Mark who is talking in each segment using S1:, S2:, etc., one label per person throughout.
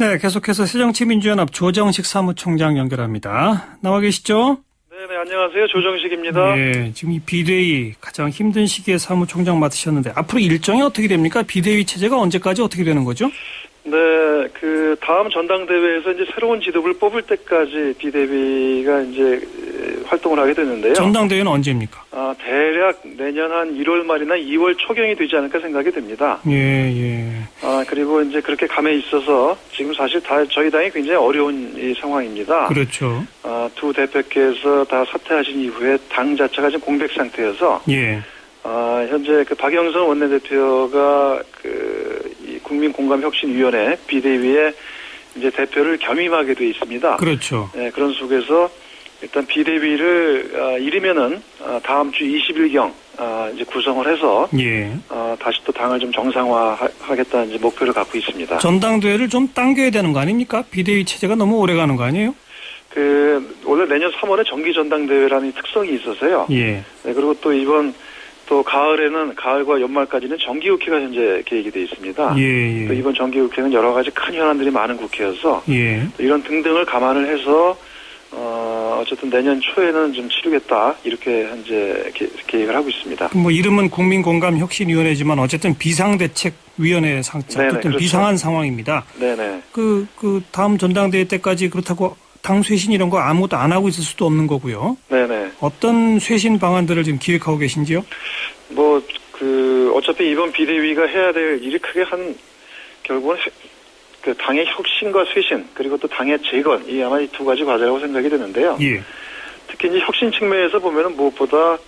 S1: 네, 계속해서 새정치민주연합 조정식 사무총장 연결합니다. 나와 계시죠?
S2: 네네, 안녕하세요. 조정식입니다.
S1: 예, 지금 이 비대위 가장 힘든 시기에 사무총장 맡으셨는데 앞으로 일정이 어떻게 됩니까? 비대위 체제가 언제까지 어떻게 되는 거죠?
S2: 네, 그 다음 전당대회에서 이제 새로운 지도부를 뽑을 때까지 비대위가 이제 활동을 하게 되는데요.
S1: 전당대회는 언제입니까?
S2: 아, 대략 내년 한 1월 말이나 2월 초경이 되지 않을까 생각이 됩니다.
S1: 예, 예.
S2: 아, 그리고 이제 그렇게 감에 있어서 지금 사실 다 저희 당이 굉장히 어려운 이 상황입니다.
S1: 그렇죠.
S2: 아, 두 대표께서 다 사퇴하신 이후에 당 자체가 지금 공백 상태여서
S1: 예.
S2: 아, 현재 그 박영선 원내대표가 그이 국민 공감 혁신 위원회 비대위에 이제 대표를 겸임하게 돼 있습니다.
S1: 그렇죠.
S2: 네, 그런 속에서 일단 비대위를 아, 이르면은 아, 다음 주 20일경 아, 이제 구성을 해서
S1: 예.
S2: 아, 다시 또 당을 좀 정상화하겠다는 이제 목표를 갖고 있습니다.
S1: 전당대회를 좀 당겨야 되는 거 아닙니까? 비대위 체제가 너무 오래 가는 거 아니에요?
S2: 그 원래 내년 3월에 정기 전당대회라는 특성이 있어서요.
S1: 예.
S2: 네, 그리고 또 이번 또 가을에는 가을과 연말까지는 정기국회가 현재 계획이 돼 있습니다.
S1: 예,
S2: 또
S1: 예.
S2: 이번 정기국회는 여러 가지 큰 현안들이 많은 국회여서
S1: 예.
S2: 또 이런 등등을 감안을 해서 어, 어쨌든 내년 초에는 좀 치르겠다 이렇게 현재 계, 계획을 하고 있습니다.
S1: 뭐 이름은 국민공감혁신위원회지만 어쨌든 비상대책위원회 상자, 어쨌든
S2: 그렇죠.
S1: 비상한 상황입니다.
S2: 네네.
S1: 그, 그, 다음 전당대회 때까지 그렇다고 당 쇄신 이런 거 아무것도 안 하고 있을 수도 없는 거고요.
S2: 네네.
S1: 어떤 쇄신 방안들을 지금 기획하고 계신지요?
S2: 뭐 그 어차피 이번 비대위가 해야 될 일이 크게 한 결국은 해- 그 당의 혁신과 쇄신 그리고 또 당의 재건 이 아마 이 두 가지 과제라고 생각이 되는데요.
S1: 예.
S2: 특히 이제 혁신 측면에서 보면은 무엇보다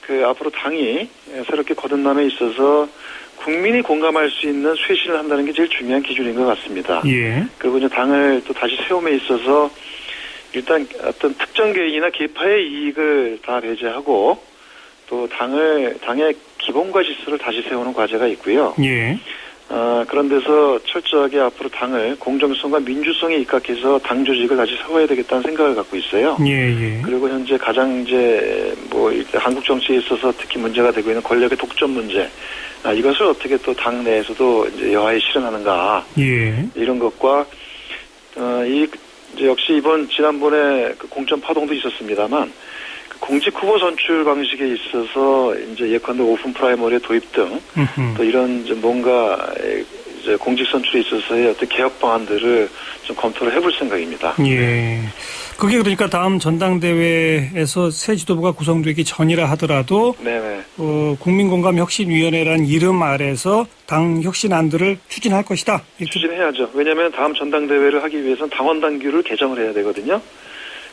S2: 그 앞으로 당이 새롭게 거듭남에 있어서 국민이 공감할 수 있는 쇄신을 한다는 게 제일 중요한 기준인 것 같습니다.
S1: 예.
S2: 그리고 이제 당을 또 다시 세움에 있어서 일단 어떤 특정 개인이나 계파의 이익을 다 배제하고 또 당을 당의 기본과 질서를 다시 세우는 과제가 있고요.
S1: 예.
S2: 아, 그런 데서 철저하게 앞으로 당을 공정성과 민주성에 입각해서 당 조직을 다시 세워야 되겠다는 생각을 갖고 있어요.
S1: 예, 예.
S2: 그리고 현재 가장 이제 뭐 한국 정치에 있어서 특히 문제가 되고 있는 권력의 독점 문제, 아, 이것을 어떻게 또 당 내에서도 이제 여하에 실현하는가
S1: 예.
S2: 이런 것과 어, 이 이제 역시 이번 지난번에 그 공천 파동도 있었습니다만 그 공직 후보 선출 방식에 있어서 이제 예컨대 오픈 프라이머리 도입 등. 또 이런 뭔가 이제 공직 선출에 있어서의 어떤 개혁 방안들을 좀 검토를 해볼 생각입니다.
S1: 예. 그게 그러니까 다음 전당대회에서 새 지도부가 구성되기 전이라 하더라도. 어, 국민공감혁신위원회라는 이름 아래서 당 혁신안들을 추진할 것이다.
S2: 추진해야죠. 왜냐하면 다음 전당대회를 하기 위해서는 당원 당규를 개정을 해야 되거든요.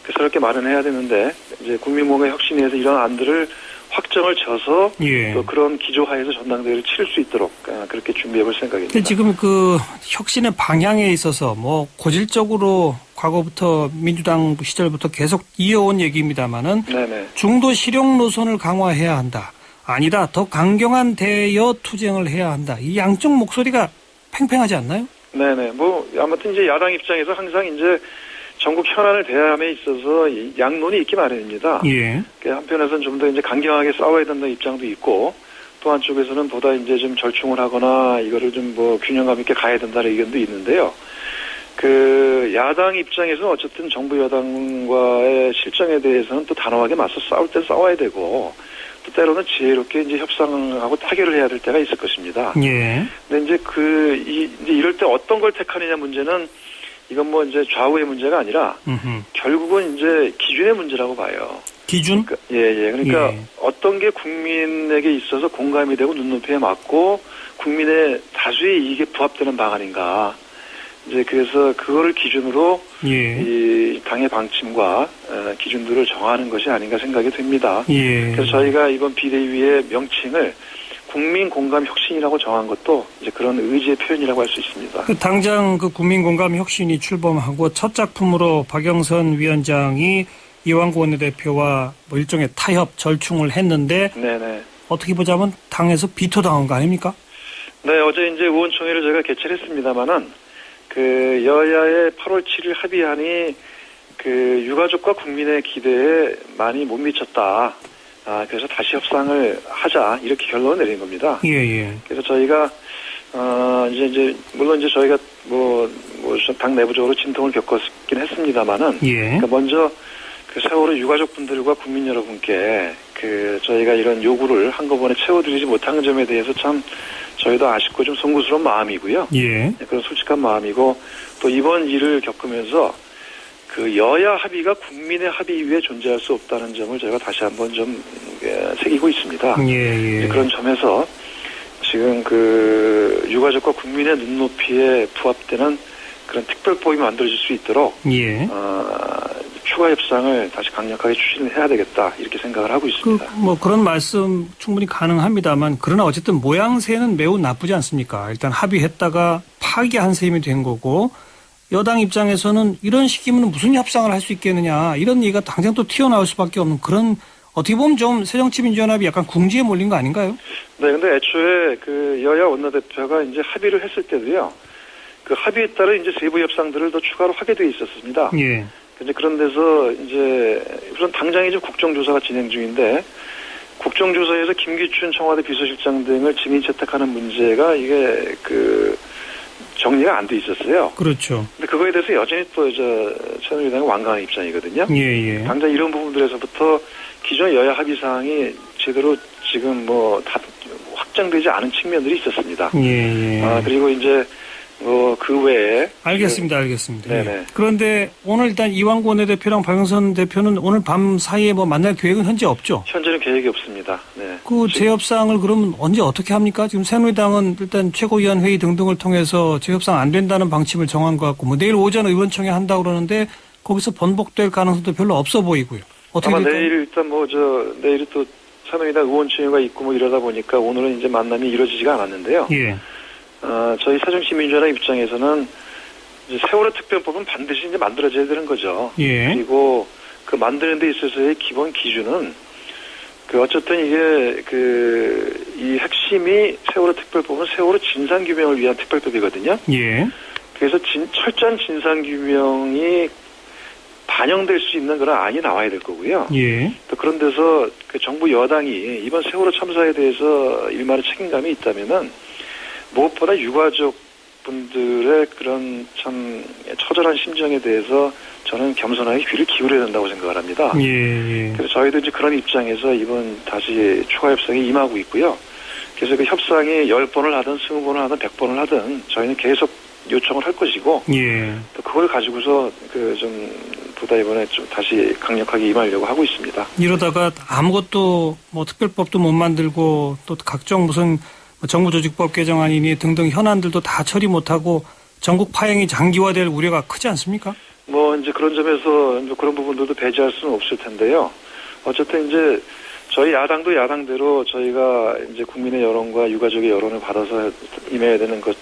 S2: 그렇게 마련해야 되는데 이제 국민공감 혁신위에서 이런 안들을 확정을 져서
S1: 예.
S2: 또 그런 기조하에서 전당대회를 치를 수 있도록 아, 그렇게 준비해 볼 생각입니다.
S1: 근데 지금 그 혁신의 방향에 있어서 뭐 고질적으로 과거부터 민주당 시절부터 계속 이어온 얘기입니다만은
S2: 네네.
S1: 중도 실용 노선을 강화해야 한다. 아니다. 더 강경한 대여 투쟁을 해야 한다. 이 양쪽 목소리가 팽팽하지 않나요?
S2: 네네. 뭐 아무튼 이제 야당 입장에서 항상 이제 전국 현안을 대함에 있어서 이 양론이 있기 마련입니다.
S1: 예.
S2: 그 한편에서는 좀 더 이제 강경하게 싸워야 된다는 입장도 있고 또 한쪽에서는 보다 이제 좀 절충을 하거나 이거를 좀 뭐 균형감 있게 가야 된다는 의견도 있는데요. 그 야당 입장에서는 어쨌든 정부 여당과의 실정에 대해서는 또 단호하게 맞서 싸울 때 싸워야 되고 또 때로는 지혜롭게 이제 협상하고 타결을 해야 될 때가 있을 것입니다.
S1: 예.
S2: 근데 이제 그 이, 이제 이럴 때 어떤 걸 택하느냐 문제는 이건 뭐 이제 좌우의 문제가 아니라
S1: 음흠.
S2: 결국은 이제 기준의 문제라고 봐요.
S1: 기준?
S2: 그러니까, 예, 예. 그러니까
S1: 예.
S2: 어떤 게 국민에게 있어서 공감이 되고 눈높이에 맞고 국민의 다수의 이익에 부합되는 방안인가. 이제 그래서 그거를 기준으로
S1: 예.
S2: 이 당의 방침과 어, 기준들을 정하는 것이 아닌가 생각이 됩니다.
S1: 예.
S2: 그래서 저희가 이번 비대위의 명칭을 국민 공감 혁신이라고 정한 것도 이제 그런 의지의 표현이라고 할 수 있습니다.
S1: 그 당장 그 국민 공감 혁신이 출범하고 첫 작품으로 박영선 위원장이 이완구 원내대표와 뭐 일종의 타협 절충을 했는데
S2: 네네.
S1: 어떻게 보자면 당에서 비토당한 거 아닙니까?
S2: 네, 어제 이제 의원총회를 제가 개최를 했습니다만은 그 여야의 8월 7일 합의안이 그 유가족과 국민의 기대에 많이 못 미쳤다. 아, 그래서 다시 협상을 하자. 이렇게 결론을 내린 겁니다.
S1: 예, 예.
S2: 그래서 저희가 어 이제 이제 물론 이제 저희가 뭐, 뭐당 내부적으로 진통을 겪었긴 했습니다만은
S1: 예.
S2: 그러니까 먼저 그 세월호 유가족분들과 국민 여러분께 그 저희가 이런 요구를 한꺼번에 채워드리지 못한 점에 대해서 참 저희도 아쉽고 좀 송구스러운 마음이고요.
S1: 예.
S2: 네, 그런 솔직한 마음이고 또 이번 일을 겪으면서 그 여야 합의가 국민의 합의 위에 존재할 수 없다는 점을 저희가 다시 한번 좀 예, 새기고 있습니다.
S1: 예. 예.
S2: 그런 점에서 지금 그 유가족과 국민의 눈높이에 부합되는 그런 특별법이 만들어질 수 있도록
S1: 예.
S2: 어, 추가 협상을 다시 강력하게 추진을 해야 되겠다 이렇게 생각을 하고
S1: 그,
S2: 있습니다.
S1: 뭐 그런 말씀 충분히 가능합니다만 그러나 어쨌든 모양새는 매우 나쁘지 않습니까? 일단 합의했다가 파기한 셈이 된 거고 여당 입장에서는 이런 식이면 무슨 협상을 할 수 있겠느냐 이런 얘기가 당장 또 튀어나올 수밖에 없는 그런 어떻게 보면 좀 새정치민주연합이 약간 궁지에 몰린 거 아닌가요?
S2: 네, 근데 애초에 그 여야 원내대표가 이제 합의를 했을 때도요. 그 합의에 따라 이제 세부 협상들을 더 추가로 하게 돼 있었습니다.
S1: 예.
S2: 이제 그런 데서 이제 우선 당장 이제 국정조사가 진행 중인데 국정조사에서 김기춘 청와대 비서실장 등을 증인 채택하는 문제가 이게 그 정리가 안 돼 있었어요.
S1: 그렇죠.
S2: 근데 그거에 대해서 여전히 또 저 새누리당은 완강한 입장이거든요.
S1: 예, 예.
S2: 당장 이런 부분들에서부터 기존 여야 합의 사항이 제대로 지금 뭐 다 확정되지 않은 측면들이 있었습니다.
S1: 예, 예.
S2: 아 그리고 이제 뭐그 외에
S1: 알겠습니다, 알겠습니다.
S2: 네네.
S1: 예. 그런데 오늘 일단 이완구 원내대표랑 박영선 대표는 오늘 밤 사이에 뭐 만날 계획은 현재 없죠?
S2: 현재는 계획이 없습니다. 네.
S1: 그 재협상을 그러면 언제 어떻게 합니까? 지금 새누리당은 일단 최고위원 회의 등등을 통해서 재협상 안 된다는 방침을 정한 것 같고 뭐 내일 오전 의원총회 한다고 그러는데 거기서 번복될 가능성도 별로 없어 보이고요. 어떻게
S2: 아마
S1: 될까요?
S2: 내일 일단 뭐 저 내일이 또 새누리당 의원총회가 있고 뭐 이러다 보니까 오늘은 이제 만남이 이루어지지가 않았는데요.
S1: 예.
S2: 어, 저희 사정시민주연합 입장에서는 이제 세월호 특별법은 반드시 이제 만들어져야 되는 거죠.
S1: 예.
S2: 그리고 그 만드는 데 있어서의 기본 기준은 그 어쨌든 이게 그 이 핵심이 세월호 특별법은 세월호 진상 규명을 위한 특별법이거든요.
S1: 예.
S2: 그래서 진, 철저한 진상 규명이 반영될 수 있는 그런 안이 나와야 될 거고요.
S1: 예.
S2: 또 그런 데서 그 정부 여당이 이번 세월호 참사에 대해서 일말의 책임감이 있다면은 무엇보다 유가족 분들의 그런 참 처절한 심정에 대해서 저는 겸손하게 귀를 기울여야 된다고 생각을 합니다.
S1: 예. 예.
S2: 그래서 저희도 이제 그런 입장에서 이번 다시 추가 협상에 임하고 있고요. 그래서 그 협상이 10번을 하든 20번을 하든 100번을 하든 저희는 계속 요청을 할 것이고
S1: 예.
S2: 또 그걸 가지고서 그 좀 보다 이번에 좀 다시 강력하게 임하려고 하고 있습니다.
S1: 이러다가 아무것도 뭐 특별법도 못 만들고 또 각종 무슨 뭐 정부조직법 개정안이니 등등 현안들도 다 처리 못하고 전국 파행이 장기화될 우려가 크지 않습니까?
S2: 뭐 이제 그런 점에서 이제 그런 부분들도 배제할 수는 없을 텐데요. 어쨌든 이제 저희 야당도 야당대로 저희가 이제 국민의 여론과 유가족의 여론을 받아서 임해야 되는 것이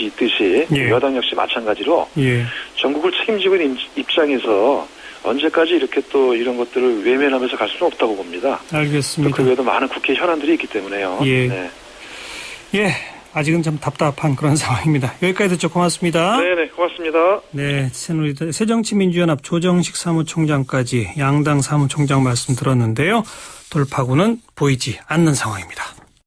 S2: 있듯이
S1: 예.
S2: 여당 역시 마찬가지로
S1: 예.
S2: 전국을 책임지고 있는 입장에서 언제까지 이렇게 또 이런 것들을 외면하면서 갈 수는 없다고 봅니다. 또
S1: 알겠습니다.
S2: 그 외에도 많은 국회 현안들이 있기 때문에요.
S1: 예.
S2: 네.
S1: 예. 아직은 좀 답답한 그런 상황입니다. 여기까지 듣죠. 고맙습니다.
S2: 네네 고맙습니다.
S1: 네, 새누리당 새정치민주연합 조정식 사무총장까지 양당 사무총장 말씀 들었는데요. 돌파구는 보이지 않는 상황입니다.